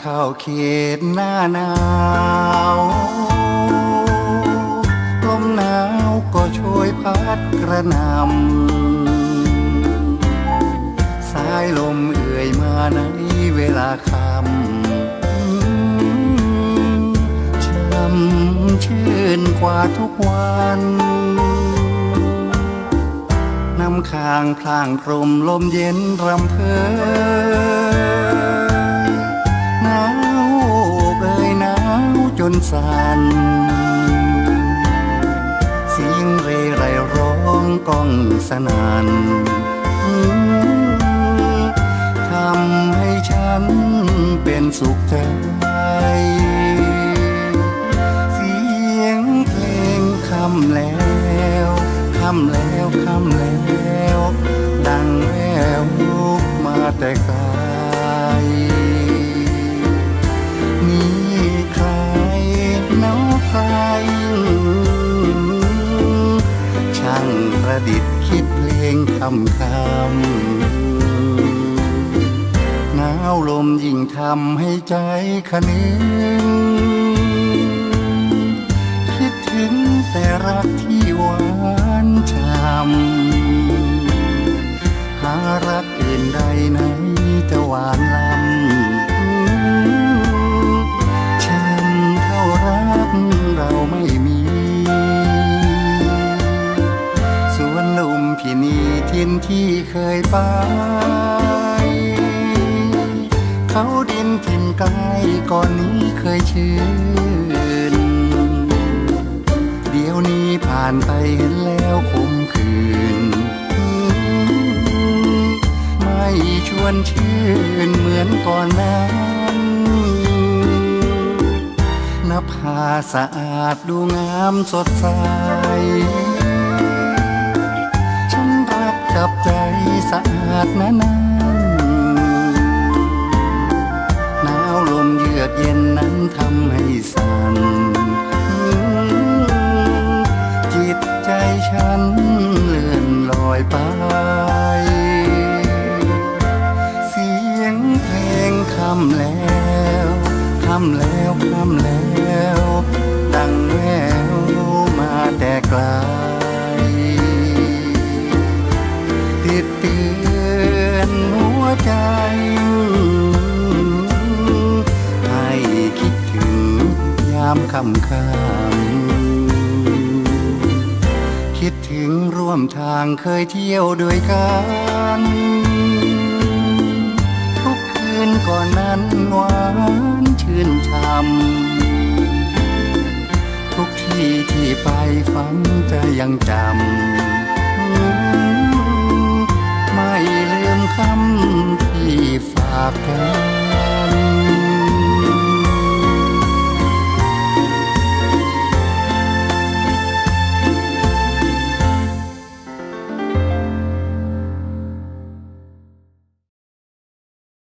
เข้าเขตหน้าหนาวลมหนาวก็ช่วยพัดกระนำสายลมเอื่อยมาในเวลาค่ำช่ำชื่นกว่าทุกวันน้ำค้างพลางพรมลมเย็นรำเพอ สันเสียงเรไรร้องก้องสนานทำให้ฉันเป็นสุขใจ เสียงเพลงคำแล้วคำแล้วคำแล้ว ดังแววมาแต่ไกล ใคร ช่างประดิษฐ์คิดเพลงคำคำหนาวลมยิ่งทำให้ใจคะนึงคิดถึงแต่รักที่หวานช่ำหารักอื่นใดไหนจะหวานลำ ลุมพินีทินที่เคยไป เขาดินทินไกลก่อนนี้เคยชื่น เดี๋ยวนี้ผ่านไปเห็นแล้วคมคืน ไม่ชวนชื่นเหมือนก่อนนั้นนภาสะอาดดูงามสดใส กับใจสะอาดนะนั้นหนาวลมเยือกเย็นนั้นทำให้สั่นจิตใจฉันเลื่อนลอยไป อนหัวใจให้คิดถึงยามคำคำคิดถึงร่วมทางเคยเที่ยวด้วยกัน ทุกคืนก่อนนั้นหวานชื่นช่ำทุกที่ที่ไปฝันจะยังจำ ไ